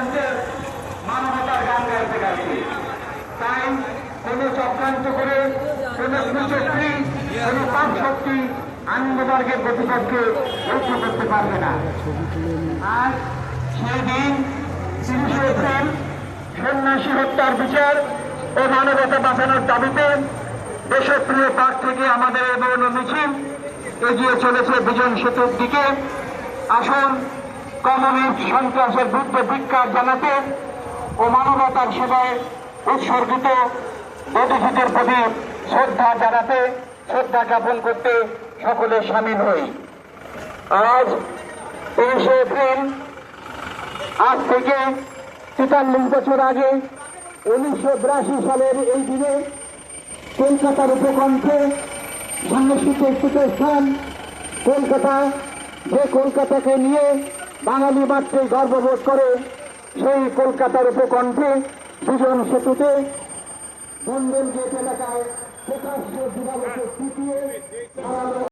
কণ্ঠের মানবতার গান গাইতে গাইতে। তাই কোনো চক্রান্ত করে, কোনো কুশক্তি কোনো পাপ শক্তি আনন্দবর্গের প্রতিপক্ষে রক্ষা করতে পারবে না। আজ সেই দিন তিরিশে সন্ন্যাসী হত্যার বিচার ও মানবতা বাঁচানোর দাবিতে দেশপ্রিয় পাক থেকে আমাদের এই বর্ণ মিছিল এগিয়ে চলেছে বিজন সেতুর দিকে আসুন কমিউনিস্ট সন্ত্রাসের বিরুদ্ধে বিজ্ঞান জানাতে ও মানবতার সেবায় উৎসর্গিত বধূদের প্রতি শ্রদ্ধা জানাতে, শ্রদ্ধা জ্ঞাপন করতে সকলে সামিল হই। আজ তিরিশে এপ্রিল, আজ থেকে তেতাল্লিশ বছর আগে উনিশশো বিরাশি সালের এই দিনে কলকাতার উপকণ্ঠে স্থিত স্থান কলকাতা, যে কলকাতাকে নিয়ে বাঙালি মাত্রই গর্ববোধ করে সেই কলকাতার উপকণ্ঠে দুজন সেতুতে বন্ধন গেট এলাকায় প্রকাশ্য দিবালোকে